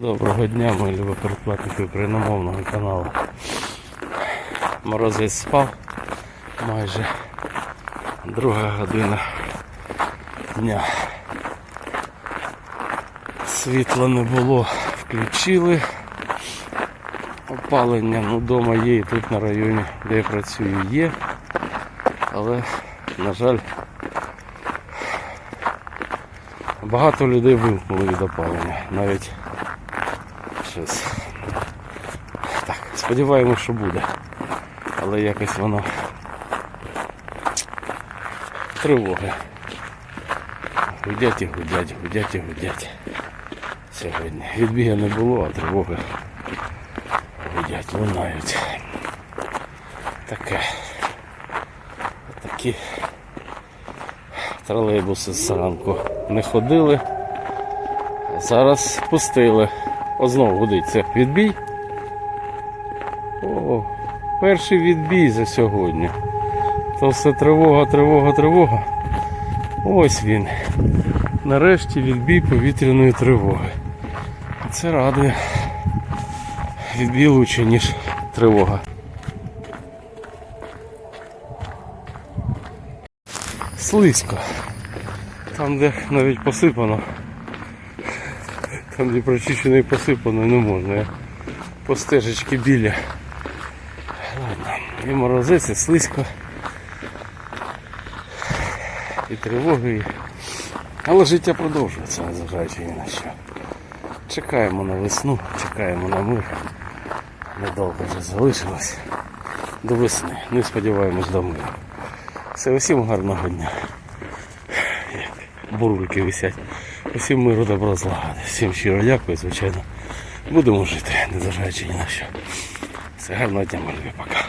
Доброго дня, мої любі передплатники україномовного каналу. Морозець спав майже друга година дня. Світла не було, включили. Опалення ну, вдома є і тут на районі, де я працюю, є. Але, на жаль, багато людей вимкнули від опалення. Навіть щось. Так, сподіваємось, що буде. Але якось воно тривоги. Гудять і гудять, гудять і гудять. Сьогодні. Відбіга не було, а тривоги гудять, лунають. Таке. Такі тролейбуси зранку не ходили. Зараз спустили. О, знову гудиться. Відбій. О, перший відбій за сьогодні. То все тривога, тривога, тривога. Ось він. Нарешті відбій повітряної тривоги. Це радує. Відбій лучше, ніж тривога. Слизько. Там, де навіть посипано. Там, де прочищено і посипано, не можна. По стежечці біля. Ладно, і морозець, слизько. І тривоги. Але життя продовжується, незважаючи ні на що. Чекаємо на весну, чекаємо на мир. Недовго вже залишилось. До весни. Не сподіваємось до миру. Все, усім гарного дня. Як бурульки висять. Усім миру, добро, злагоди. Всім щиро дякую, звичайно. Будемо жити, незважаючи ні на що. Все гарного дня, мої пока.